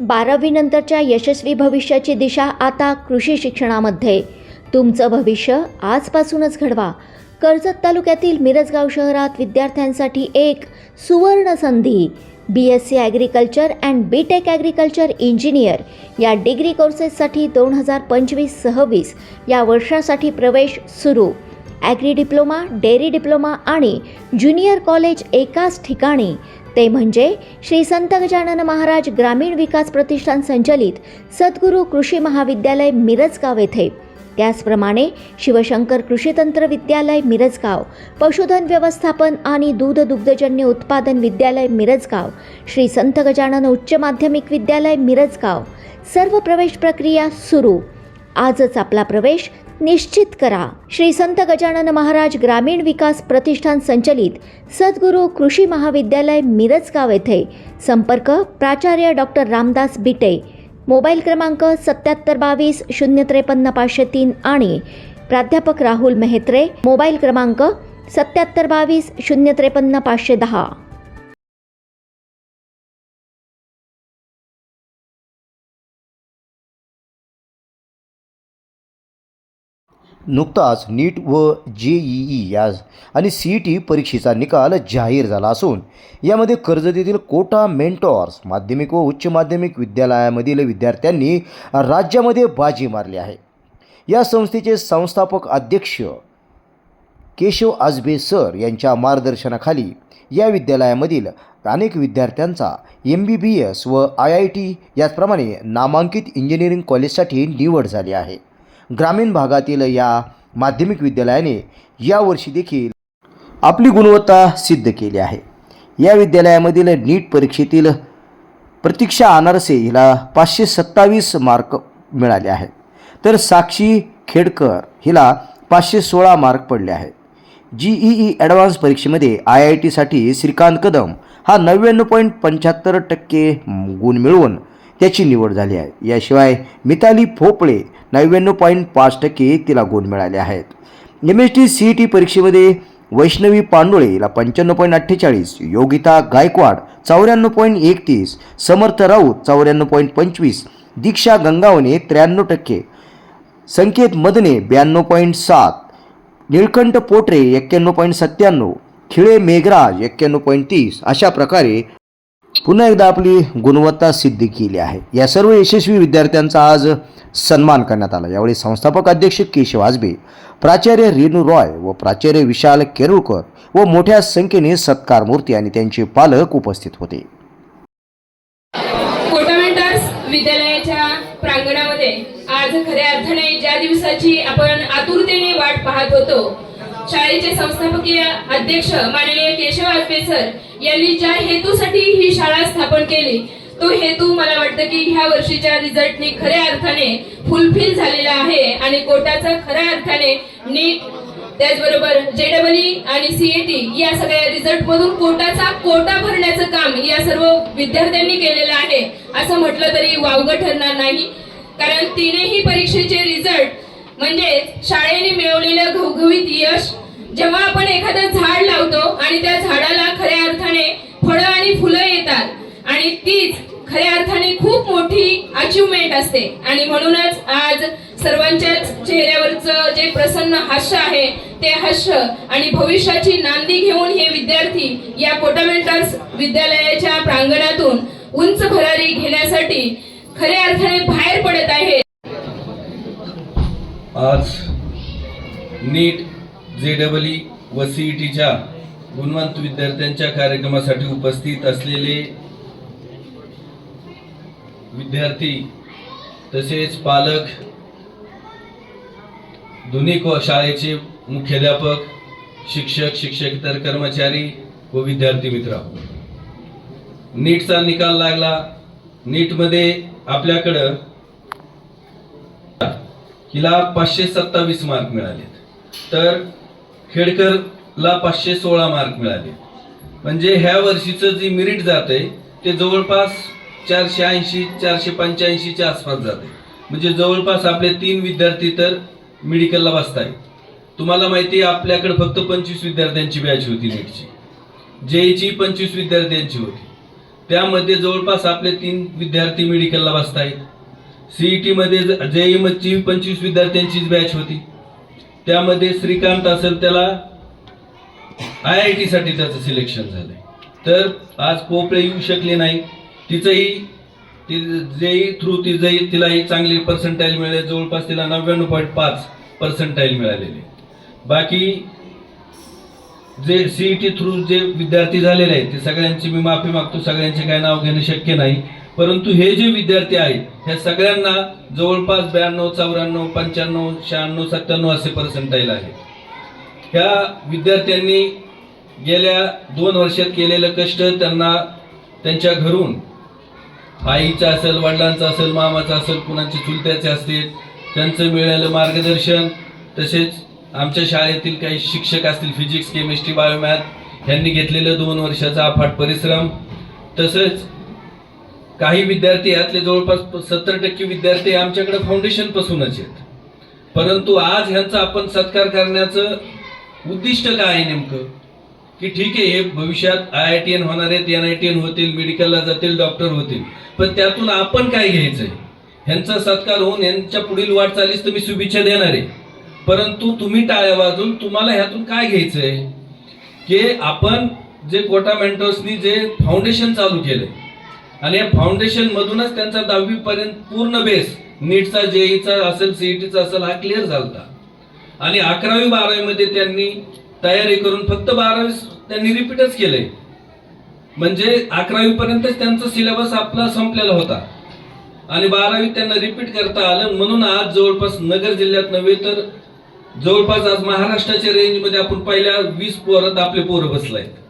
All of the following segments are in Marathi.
बारावीनंतरच्या यशस्वी भविष्याची दिशा आता कृषी शिक्षणामध्ये. तुमचं भविष्य आजपासूनच घडवा. कर्जत तालुक्यातील मिरजगाव शहरात विद्यार्थ्यांसाठी एक सुवर्ण संधी. B S C agriculture and B tech agriculture engineer या डिग्री कोर्सेससाठी दोन हजार पंचवीस सव्वीस या वर्षासाठी प्रवेश सुरू. ॲग्री डिप्लोमा डेअरी डिप्लोमा आणि ज्युनियर कॉलेज एकाच ठिकाणी. ते म्हणजे श्री संत गजानन महाराज ग्रामीण विकास प्रतिष्ठान संचलित सद्गुरू कृषी महाविद्यालय मिरजगाव येथे. त्याचप्रमाणे शिवशंकर कृषी तंत्र विद्यालय मिरजगाव पशुधन व्यवस्थापन आणि दूध दुग्धजन्य उत्पादन विद्यालय मिरजगाव श्री संत गजानन उच्च माध्यमिक विद्यालय मिरजगाव. सर्व प्रवेश प्रक्रिया सुरू. आजच आपला प्रवेश निश्चित करा. श्री संत गजानन महाराज ग्रामीण विकास प्रतिष्ठान संचलित सद्गुरू कृषी महाविद्यालय मिरजगाव येथे. संपर्क प्राचार्य डॉक्टर रामदास बिटे. मोबाईल क्रमांक सत्याहत्तर बावीस शून्य त्रेपन्न पाचशे तीन आणि प्राध्यापक राहुल मेहत्रे. मोबाईल क्रमांक सत्याहत्तर बावीस शून्य त्रेपन्न पाचशे दहा. नुकताच नीट व जे ई ई या आणि सी ई टी परीक्षेचा निकाल जाहीर झाला असून यामध्ये कर्जतीतील कोटा मेंटॉर्स माध्यमिक व उच्च माध्यमिक विद्यालयामधील विद्यार्थ्यांनी राज्यामध्ये बाजी मारली आहे. या संस्थेचे संस्थापक अध्यक्ष केशव आजबे सर यांच्या मार्गदर्शनाखाली या विद्यालयामधील अनेक विद्यार्थ्यांचा एम बी बी एस व आय आय टी याचप्रमाणे नामांकित इंजिनिअरिंग कॉलेजसाठी निवड झाली आहे. ग्रामीण भागातील या माध्यमिक विद्यालयाने यावर्षी देखील आपली गुणवत्ता सिद्ध केली आहे. या विद्यालयामधील नीट परीक्षेतील प्रतीक्षा अनारसे हिला पाचशे सत्तावीस मार्क मिळाले आहेत तर साक्षी खेडकर हिला पाचशे सोळा मार्क पडले आहेत जी ई ई ॲडव्हान्स परीक्षेमध्ये आय आय टीसाठी श्रीकांत कदम हा नव्याण्णव पॉईंट पंच्याहत्तर टक्के गुण मिळवून त्याची निवड झाली आहे. याशिवाय मिताली फोपळे नव्याण्णव पॉईंट पाच टक्के तिला गुण मिळाले आहेत. M S T C E T परीक्षेमध्ये वैष्णवी पांडुळे हिला पंच्याण्णव पॉईंट अठ्ठेचाळीस योगिता गायकवाड चौऱ्याण्णव पॉईंट एकतीस समर्थ राऊत चौऱ्याण्णव पॉईंट पंचवीस दीक्षा गंगावणे त्र्याण्णव टक्के संकेत मदने ब्याण्णव पॉईंट सात निळकंठ पोटरे एक्क्याण्णव पॉईंट सत्त्याण्णव खिळे मेघराज एक्क्याण्णव पॉईंट तीस अशा प्रकारे पुन्हा एकदा आपली गुणवत्ता सिद्ध केली आहे. या सर्व यशस्वी विद्यार्थ्यांचा आज सन्मान करण्यात आला. यावेळी संस्थापक अध्यक्ष केशव आजबे प्राचार्य रेणू रॉय व प्राचार्य विशाल केरुळकर व मोठ्या संख्येने सत्कार मूर्ती आणि त्यांचे पालक उपस्थित होते. विद्यालयाच्या प्रांगणामध्ये आज खऱ्या अर्थाने ज्या दिवसाची आपण आतुरतेने वाट पाहत होतो शाळेचे संस्थापकीय अध्यक्ष माननीय केशव आजबे सर यांनी ज्या हेतूसाठी ही शाळा स्थापन केली तो हेतू मला वाटतं की ह्या वर्षीच्या रिझल्टनी खऱ्या अर्थाने फुलफिल झालेला आहे आणि कोटाचा खऱ्या अर्थाने नीट त्याचबरोबर जेडबलई आणि सीएटी या सगळ्या रिझल्ट मधून कोटाचा कोटा भरण्याचं काम या सर्व विद्यार्थ्यांनी केलेलं आहे असं म्हटलं तरी वावगं ठरणार नाही. कारण तिनेही परीक्षेचे रिझल्ट म्हणजे शाळेने मिळवलेलं घवघवीत यश जेव्हा आपण एखादं झाड लावतो आणि त्या झाडाला खऱ्या अर्थाने फळं आणि फुलं येतात आणि तीच खऱ्या अर्थाने खूप मोठी अचिव्हमेंट असते. आणि म्हणूनच आज सर्वांच्याच चेहऱ्यावरचं जे प्रसन्न हास्य आहे ते हास्य आणि भविष्याची नांदी घेऊन हे विद्यार्थी या कोटामेंटर्स विद्यालयाच्या प्रांगणातून उंच भरारी घेण्यासाठी खऱ्या अर्थाने बाहेर पडत आहेत. आज नीट जे डबल ई व सी ई टीच्या गुणवंत विद्यार्थ्यांच्या कार्यक्रमासाठी उपस्थित असलेले विद्यार्थी तसेच पालक दोन्ही को शाळेचे मुख्याध्यापक शिक्षक शिक्षकेतर कर्मचारी व विद्यार्थी मित्र. नीटचा निकाल लागला. नीटमध्ये आपल्याकडं हिला पाचशे सत्तावीस मार्क मिळालेत. तर खेडकरला पाचशे सोळा मार्क मिळाले. म्हणजे ह्या वर्षीचं जी मिरिट जात आहे ते जवळपास चारशे ऐंशी चारशे पंच्याऐंशीच्या आसपास जाते म्हणजे जवळपास आपले तीन विद्यार्थी तर मेडिकलला बसतायत. तुम्हाला माहिती आहे आपल्याकडे फक्त पंचवीस विद्यार्थ्यांची बॅच होती नीटची जेईची पंचवीस विद्यार्थ्यांची होती. त्यामध्ये जवळपास आपले तीन विद्यार्थी मेडिकलला बसतायत. सीईटीमध्ये मध्ये पंचवीस विद्यार्थ्यांचीच बॅच होती. त्यामध्ये श्रीकांत असेल त्याला आय आयसाठी त्याचं सिलेक्शन झालं तर आज पोपळे येऊ शकले नाही. तिचंही ती जेई थ्रू ती जई तिलाही चांगली पर्सेंटाईल मिळाले. जवळपास तिला नव्याण्णव पॉईंट पाच पर्सेंटाईल मिळालेले. बाकी जे सीईटी थ्रू जे विद्यार्थी झालेले आहेत ते सगळ्यांची मी माफी मागतो. सगळ्यांचे काय नाव घेणं शक्य नाही. परंतु हे जे विद्यार्थी आहेत ह्या सगळ्यांना जवळपास ब्याण्णव चौऱ्याण्णव पंच्याण्णव शहाण्णव सत्त्याण्णव असे पर्सेंटाईल आहे ह्या विद्यार्थ्यांनी गेल्या दोन वर्षात केलेलं कष्ट त्यांना त्यांच्या घरून आईचा असेल वडिलांचा असेल मामाचं असेल कुणाचे चुलत्याचे असतील त्यांचं मिळालेलं मार्गदर्शन तसेच आमच्या शाळेतील काही शिक्षक असतील फिजिक्स केमिस्ट्री बायोमॅथ यांनी घेतलेलं दोन वर्षाचा अफाट परिश्रम तसंच काही विद्यार्थी यातले जवळपास सत्तर टक्के विद्यार्थी आमच्याकडे फाउंडेशन पासूनच आहेत. परंतु आज ह्यांचा आपण सत्कार करण्याचं उद्दिष्ट काय आहे नेमकं? की ठीक आहे हे भविष्यात आय आय टी एन होणार आहेत एन आय टी एन होतील मेडिकलला जातील डॉक्टर होतील. पण त्यातून आपण काय घ्यायचंय? ह्यांचा सत्कार होऊन यांच्या पुढील वाटचालीस तुम्ही शुभेच्छा देणार आहे. परंतु तुम्ही टाळ्या वाजून तुम्हाला ह्यातून काय घ्यायचंय? की आपण जे कोटा मेंटर्सनी जे फाउंडेशन चालू केलंय आणि या फाउंडेशन मधूनच त्यांचा दहावी पर्यंत पूर्ण बेस नीटचा जेईचा असेल सीईटीचा असेल हा क्लिअर झाला आणि अकरावी बारावी मध्ये त्यांनी तयारी करून फक्त बारावी त्यांनी रिपीटच केलंय. म्हणजे अकरावी पर्यंतच त्यांचा सिलेबस आपला संपलेला होता. आणि बारावी त्यांना रिपीट करता आलं. म्हणून आज जवळपास नगर जिल्ह्यात नव्हे तर जवळपास आज महाराष्ट्राच्या रेंजमध्ये आपण पहिल्या वीस पोरात आपले पोरं बसलायत.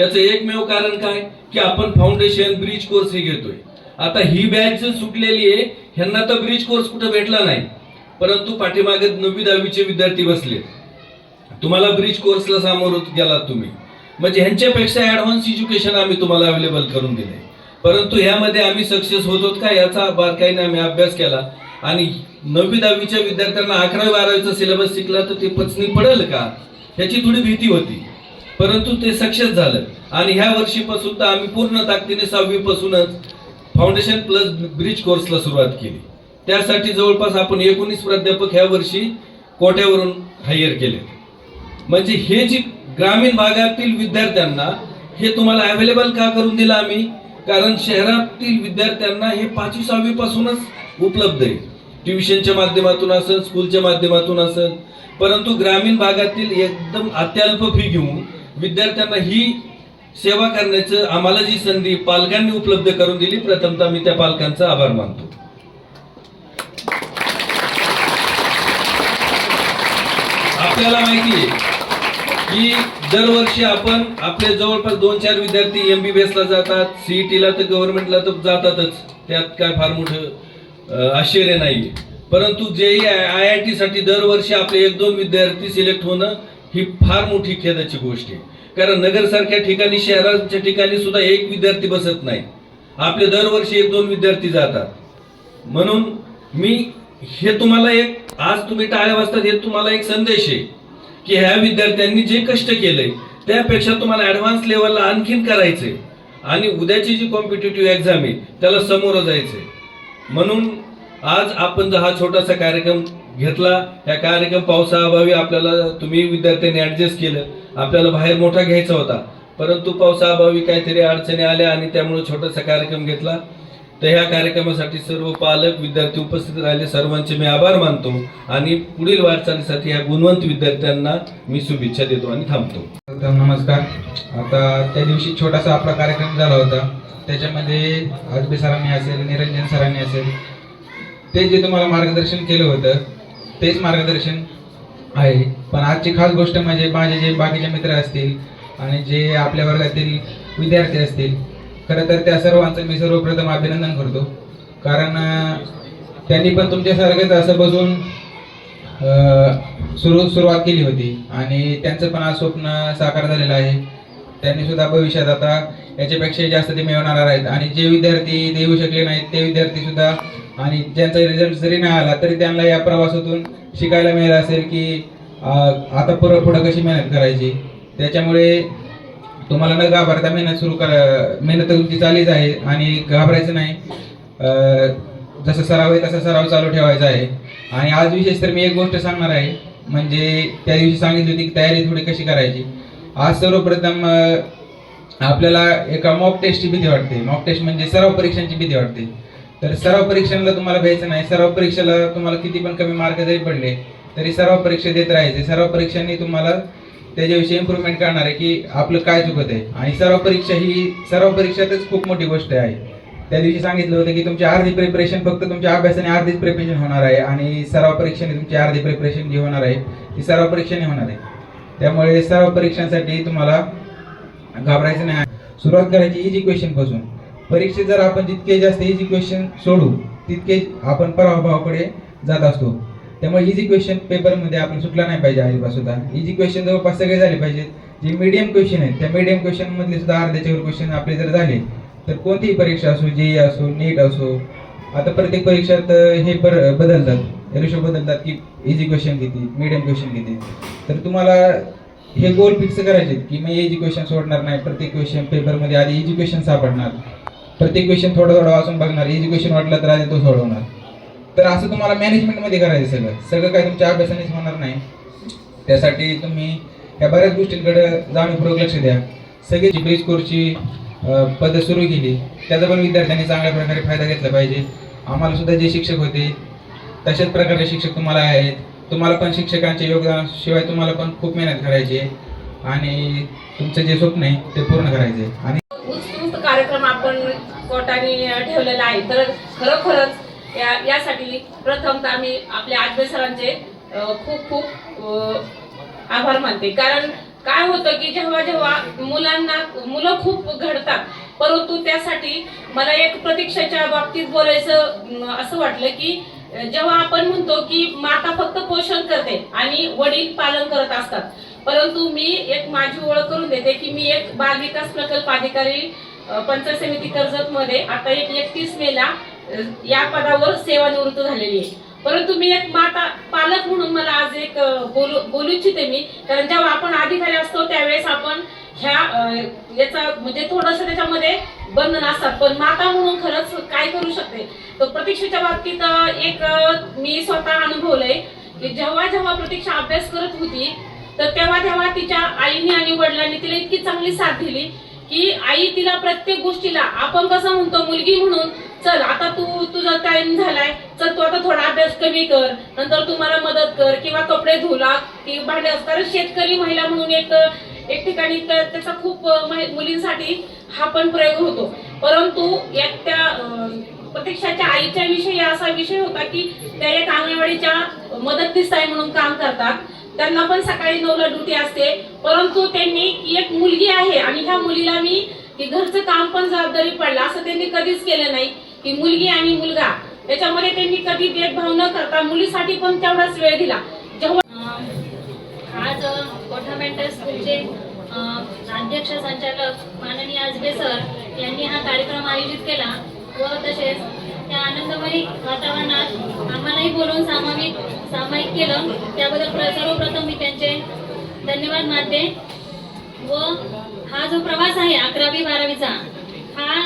याचं एकमेव कारण काय? की आपण फाउंडेशन ब्रिज कोर्स हे घेतोय. आता ही बॅच सुटलेली आहे ह्यांना तर ब्रिज कोर्स कुठं भेटला नाही. परंतु पाठीमागे नववी दहावीचे विद्यार्थी बसले. तुम्हाला ब्रिज कोर्सला सामोर गेलात तुम्ही. म्हणजे ह्यांच्यापेक्षा ऍडव्हान्स एज्युकेशन आम्ही तुम्हाला अवेलेबल करून दिले परंतु ह्यामध्ये आम्ही सक्सेस होत का याचा बारकाईने आम्ही अभ्यास केला. आणि नववी दहावीच्या विद्यार्थ्यांना अकरावी बारावीचा सिलेबस शिकला तर ते पचनी पडेल का? ह्याची थोडी भीती होती. परंतु ते सक्सेस झालं. आणि ह्या वर्षीपासून तर आम्ही पूर्ण ताकदीने सहावी पासूनच फाउंडेशन प्लस ब्रिज कोर्सला सुरुवात केली. त्यासाठी जवळपास आपण एकोणीस प्राध्यापक ह्या वर्षी कोट्यावरून हायर केले. म्हणजे हे जी ग्रामीण भागातील विद्यार्थ्यांना हे तुम्हाला अवेलेबल का करून दिलं आम्ही? कारण शहरातील विद्यार्थ्यांना हे पाचवी सहावी पासूनच उपलब्ध आहे. ट्युशनच्या माध्यमातून असेल स्कूलच्या माध्यमातून असेल परंतु ग्रामीण भागातील एकदम अत्यल्प फी घेऊन विद्यार्थ्यांना ही सेवा करण्याचं आम्हाला जी संधी पालकांनी उपलब्ध करून दिली प्रथमतः मी त्या पालकांचा आभार मानतो. आपल्याला माहिती आहे की दरवर्षी आपण आपले जवळपास दोन चार विद्यार्थी एमबीबीएस ला जातात सीईटीला तर गव्हर्नमेंटला तर जातातच. त्यात काय फार मोठं आश्चर्य नाहीये. परंतु जेई आय आय टी साठी दरवर्षी आपले एक दोन विद्यार्थी सिलेक्ट होणं ही फार मोठी खेदाची गोष्ट आहे. कारण नगरसारख्या ठिकाणी शहराच्या ठिकाणी सुद्धा एक विद्यार्थी बसत नाही. आपले दरवर्षी एक दोन विद्यार्थी जातात. म्हणून मी हे तुम्हाला एक आज तुम्ही टाळ्या वाजतात हे तुम्हाला एक संदेश आहे की ह्या विद्यार्थ्यांनी जे कष्ट केलंय त्यापेक्षा तुम्हाला ऍडव्हान्स लेवलला आणखीन करायचे आणि उद्याची जी कॉम्पिटेटिव्ह एक्झाम आहे त्याला समोर जायचंय. म्हणून आज आपण जर हा छोटासा कार्यक्रम घेतला या कार्यक्रम पावसाअभावी आपल्याला तुम्ही विद्यार्थ्यांनी ऍडजस्ट केलं. आपल्याला बाहेर मोठा घ्यायचा होता. परंतु पावसाअभावी काहीतरी अडचणी आल्या आणि त्यामुळे छोटासा कार्यक्रम घेतला. तर ह्या कार्यक्रमासाठी सर्व पालक विद्यार्थी उपस्थित राहिले. सर्वांचे मी आभार मानतो आणि पुढील वाटचालीसाठी ह्या गुणवंत विद्यार्थ्यांना मी शुभेच्छा देतो आणि थांबतो. नमस्कार. आता त्या दिवशी छोटासा आपला कार्यक्रम झाला होता. त्याच्यामध्ये आजबे सरांनी असेल निरंजन सरांनी असेल ते जे तुम्हाला मार्गदर्शन केलं होतं तेच मार्गदर्शन आहे. पण आजची खास गोष्ट म्हणजे माझे जे बाकीचे मित्र असतील आणि जे आपल्या वर्गातील विद्यार्थी असतील खरं तर त्या सर्वांचं मी सर्वप्रथम अभिनंदन करतो. कारण त्यांनी पण तुमच्यासारखेच असं बसून सुरू सुरुवात केली होती. आणि त्यांचं पण आज स्वप्न साकार झालेलं आहे. त्यांनी सुद्धा भविष्यात आता याच्यापेक्षा जास्त ते मिळवणार आहेत. आणि जे विद्यार्थी देऊ शकले नाहीत ते विद्यार्थी सुद्धा आणि ज्यांचा रिझल्ट जरी नाही आला तरी त्यांना या प्रवासातून शिकायला मिळालं असेल की आता पुढं पुढं कशी मेहनत करायची? त्याच्यामुळे तुम्हाला न घाबरता मेहनत सुरू करा मेहनत तुमची चालीच आहे आणि घाबरायचं नाही. जसं सराव आहे तसा सराव चालू ठेवायचा आहे. आणि आज विशेष तर मी एक गोष्ट सांगणार आहे म्हणजे त्या दिवशी सांगितली होती की तयारी थोडी कशी करायची. आज सर्वप्रथम आपल्याला एका मॉक टेस्टची भीती वाटते. मॉक टेस्ट म्हणजे सराव परीक्षांची भीती वाटते. तर सराव परीक्षांना तुम्हाला घ्यायचं नाही. सराव परीक्षेला तुम्हाला किती पण कमी मार्क जरी पडले तरी सराव परीक्षा देत राहायचे. सराव परीक्षांनी तुम्हाला त्याच्याविषयी इम्प्रूव्हमेंट करणार आहे की आपलं काय चुकत आहे. आणि सराव परीक्षा ही सराव परीक्षातच खूप मोठी गोष्ट आहे. त्या दिवशी सांगितलं होतं की तुमची अर्धी प्रिपरेशन फक्त तुमच्या अभ्यासाने अर्धीच प्रिपरेशन होणार आहे आणि सराव परीक्षेने तुमची अर्धी प्रिपरेशन जी होणार आहे ती सराव परीक्षेने होणार आहे. त्यामुळे सराव परीक्षांसाठी तुम्हाला घाबरायचं नाही. सुरुवात करायची इजी क्वेश्चनपासून. परीक्षेत जर आपण जितके जास्त इझी क्वेश्चन सोडू तितके आपण पराभवाकडे जात असतो. त्यामुळे इझी क्वेश्चन पेपरमध्ये आपण सुटला नाही पाहिजे अजिबात सुद्धा. इझी क्वेश्चन जवळपास सगळे झाले पाहिजेत. जे मीडियम क्वेश्चन आहेत त्या मीडियम क्वेश्चनमधले सुद्धा अर्ध्याच्यावर क्वेश्चन आपले जर झाले तर कोणतीही परीक्षा असो जेई असो नीट असो आता प्रत्येक परीक्षात हे पर बदलतात. रेशो बदलतात की इझी क्वेश्चन किती मीडियम क्वेश्चन किती. तर तुम्हाला हे गोल फिक्स करायचे की मी इझी क्वेश्चन सोडणार नाही प्रत्येक क्वेश्चन पेपरमध्ये आधी इझी क्वेश्चन सापडणार. प्रत्येक क्वेश्चन थोडं थोडं वाचून बघणार. एज्युकेशन क्वेश्चन वाटलं तर आधी तो सोडवणार. तर असं तुम्हाला मॅनेजमेंटमध्ये करायचं सगळं. सगळं काय तुमच्या अभ्यासानेच होणार नाही. त्यासाठी तुम्ही या बऱ्याच गोष्टींकडे जाणीवपूर्वक लक्ष द्या. सगळी जी ब्रिज कोर्सची पद्धत सुरू केली त्याचा पण विद्यार्थ्यांनी चांगल्या प्रकारे फायदा घेतला पाहिजे. आम्हाला सुद्धा जे शिक्षक होते तशाच प्रकारचे शिक्षक तुम्हाला आहेत. तुम्हाला पण शिक्षकांच्या योगदानाशिवाय तुम्हाला पण खूप मेहनत करायची आहे. आणि तुमचं जे स्वप्न आहे ते पूर्ण करायचे आणि कार्यक्रम आपण कोर्टाने ठेवलेला आहे. तर खरोखरच या यासाठी प्रथमतः आम्ही आपल्या आजबे सरांचे खूप खूप आभार मानते. कारण काय होतं की जेव्हा जेव्हा मुलांना मुलं खूप घडतात परंतु त्यासाठी मला एक प्रतीक्षेच्या बाबतीत बोलायचं असं वाटलं की जेव्हा आपण म्हणतो की माता फक्त पोषण करते आणि वडील पालन करत असतात परंतु मी एक माझी ओळख करून देते की मी एक बाल विकास प्रकल्प अधिकारी पंचायत समिती कर्जत मध्ये आता एक एकतीस मेला या पदावर सेवानिवृत्त झालेली आहे. परंतु मी एक माता पालक म्हणून मला आज एक बोलू बोलू इच्छिते मी. कारण जेव्हा आपण अधिकारी असतो त्यावेळेस आपण ह्या याचा म्हणजे थोडस त्याच्यामध्ये बंधन असतात. पण माता म्हणून खरंच काय करू शकते? तर प्रतीक्षेच्या बाबतीत एक मी स्वतः अनुभवलंय की जेव्हा जेव्हा प्रतीक्षा अभ्यास करत होती तर तेव्हा तेव्हा तिच्या आईने आणि वडिलांनी तिला इतकी चांगली साथ दिली की आई तिला प्रत्येक गोष्टीला आपण कसं म्हणतो मुलगी म्हणून चल आता तू तुझा टाइम झालाय चल तू आता थोडा अभ्यास कमी कर नंतर तू मला मदत कर किंवा कपडे धुला की भांडे कारण शेतकरी महिला म्हणून एक एक ठिकाणी त्याचा खूप महि- मुलींसाठी हा पण प्रयोग होतो. परंतु एक त्या प्रत्यक्षाच्या आईच्या विषयी असा विषय होता की त्या एक अंगणवाडीच्या मदतनीस आहे म्हणून काम करतात. त्यांना पण सकाळी नऊला ड्युटी असते. परंतु त्यांनी एक मुलगी आहे आणि ह्या मुलीला मी की घरचं काम पण जबाबदारी पडला असं त्यांनी कधीच केलं नाही. की मुलगी आणि मुलगा. त्याच्यामध्ये त्यांनी कधी भेदभाव न करता मुलीसाठी पण तेवढाच वेळ दिला. जेव्हा आज कोठा स्कूलचे अध्यक्ष संचालक माननीय आजबे सर यांनी हा कार्यक्रम आयोजित केला व तसेच त्या आनंदमयी वातावरणात आम्हालाही बोलून सामायिक सामायिक केलं. त्याबद्दल सर्वप्रथम मी त्यांचे धन्यवाद मानते व हा जो प्रवास आहे अकरावी बारावीचा हा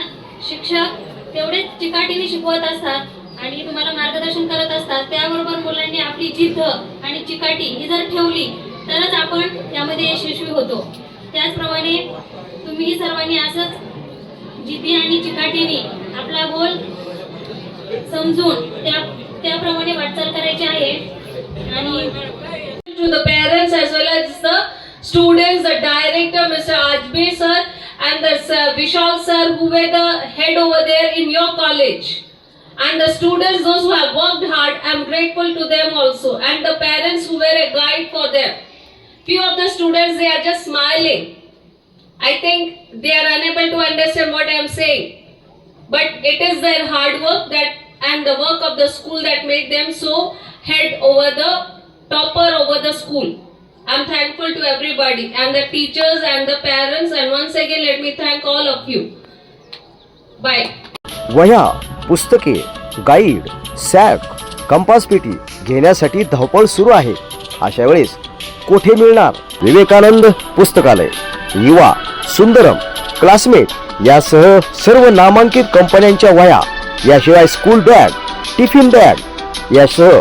शिक्षक तेवढेच चिकाटीने शिकवत असतात आणि तुम्हाला मार्गदर्शन करत असतात. त्याबरोबर मुलांनी आपली जिद्द आणि चिकाटी ही जर ठेवली तरच आपण यामध्ये यशस्वी होतो. त्याचप्रमाणे तुम्ही सर्वांनी असंच जिद्दी आणि चिकाटीने आपला गोल समजून त्या त्याप्रमाणे वाटचाल करायची आहे. आणि to the parents as well as the students, the director, Mr. Ajbe sir, and the sir, Vishal sir, who were the head over there in your college. And the students, those who have worked hard, I'm grateful to them also. And the parents who were a guide for them. Few of the students, they are just smiling. I think they are unable to understand what I am saying. But it is their hard work that and the work of the school that made them so head over the topper over the school. I'm thankful to everybody and the teachers and the parents and once again let me thank all of you. Bye. वह्या पुस्तके गाईड सॅक कंपास पेटी घेण्यासाठी धावपळ सुरू आहे अशा वेळेस कोठे मिळणार विवेकानंद पुस्तकालय युवा सुंदरम क्लासमेट यासह सर्व नामांकित कंपन्यांच्या वह्या याशिवाय स्कूल बॅग टिफिन बॅग यासह